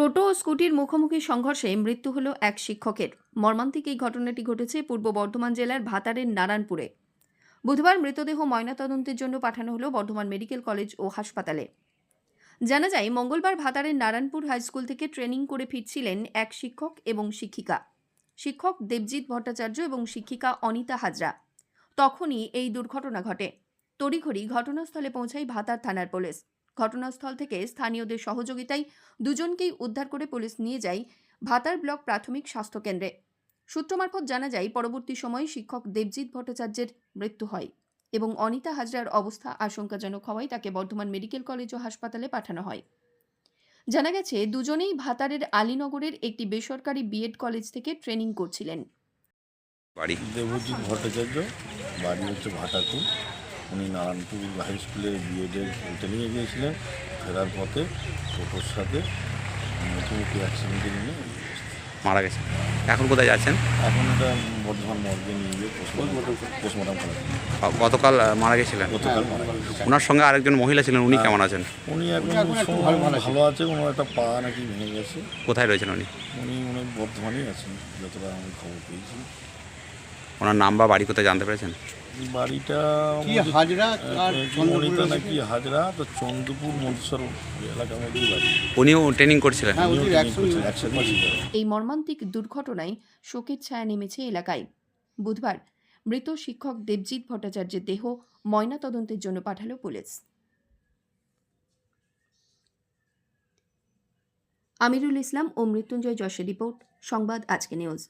টোটো ও স্কুটির মুখোমুখি সংঘর্ষে মৃত্যু হল এক শিক্ষকের। মর্মান্তিক এই ঘটনাটি ঘটেছে পূর্ব বর্ধমান জেলার ভাতারের নারায়ণপুরে। বুধবার মৃতদেহ ময়নাতদন্তের জন্য পাঠানো হলো বর্ধমান মেডিকেল কলেজ ও হাসপাতালে। জানা যায়, মঙ্গলবার ভাতারের নারায়ণপুর হাই স্কুল থেকে ট্রেনিং করে ফিরছিলেন এক শিক্ষক এবং শিক্ষিকা। শিক্ষক দেবজিৎ ভট্টাচার্য এবং শিক্ষিকা অনিতা হাজরা। তখনই এই দুর্ঘটনা ঘটে। তড়িঘড়ি ঘটনাস্থলে পৌঁছায় ভাতার থানার পুলিশ। ঘটনাস্থল থেকে স্থানীয়দের সহযোগিতায় দুজনকেই উদ্ধার করে পুলিশ নিয়ে যায় ভাতার ব্লক প্রাথমিক স্বাস্থ্যকেন্দ্রে সূত্র মারফত জানা যায় পরবর্তী সময়ে শিক্ষক দেবজিৎ ভট্টাচার্যের মৃত্যু হয় এবং অনিতা হাজরার অবস্থা আশঙ্কাজনক হওয়ায় তাকে বর্ধমান মেডিকেল কলেজ ও হাসপাতালে পাঠানো হয়। জানা গেছে দুজনেই ভাতারের আলীনগরের একটি বেসরকারি বিএড কলেজ থেকে ট্রেনিং করছিলেন। বাড়ি। দেবজিৎ ভট্টাচার্য বাড়ি হচ্ছে ভাটাকুল উনি নারায়ণপুর হাই স্কুলে বিএডের ট্রেনিংয়ে গিয়েছিলেন ফেরার পথে টোটোর সাথে মুখোমুখি অ্যাক্সিডেন্টে নিয়ে মারা গেছে এখন কোথায় যাচ্ছেন? এখন এটা বর্ধমান মর্গে নিয়ে গিয়ে পোস্টমর্টম করা গতকাল মারা গেছিলেন? গতকাল ওনার সঙ্গে আরেকজন মহিলা ছিলেন উনি কেমন আছেন? উনি এখন ভালো ভালো আছে ওনার একটা পা নাকি ভেঙে গেছে। কোথায় রয়েছেন উনি? উনি উনি বর্ধমানেই আছেন যতটা আমি খবর পেয়েছি। ওনার নাম বা বাড়ি কোথায় জানতে পেরেছেন? বাড়িটা কি হাজরা আর মনিতা নাকি হাজরা তো চন্দ্রপুর মন্তেশ্বর এলাকার মধ্যেই বাড়ি। উনিও ট্রেনিং করছিলেন? হ্যাঁ। এই মর্মান্তিক দুর্ঘটনায় শোকের ছায়া নেমেছে এলাকায়। বুধবার মৃত শিক্ষক দেবজিৎ ভট্টাচার্যের দেহ ময়নাতদন্তের জন্য পাঠালো পুলিশ। আমিরুল ইসলাম ও মৃত্যুঞ্জয় যশের রিপোর্ট সংবাদ আজকে নিউজ।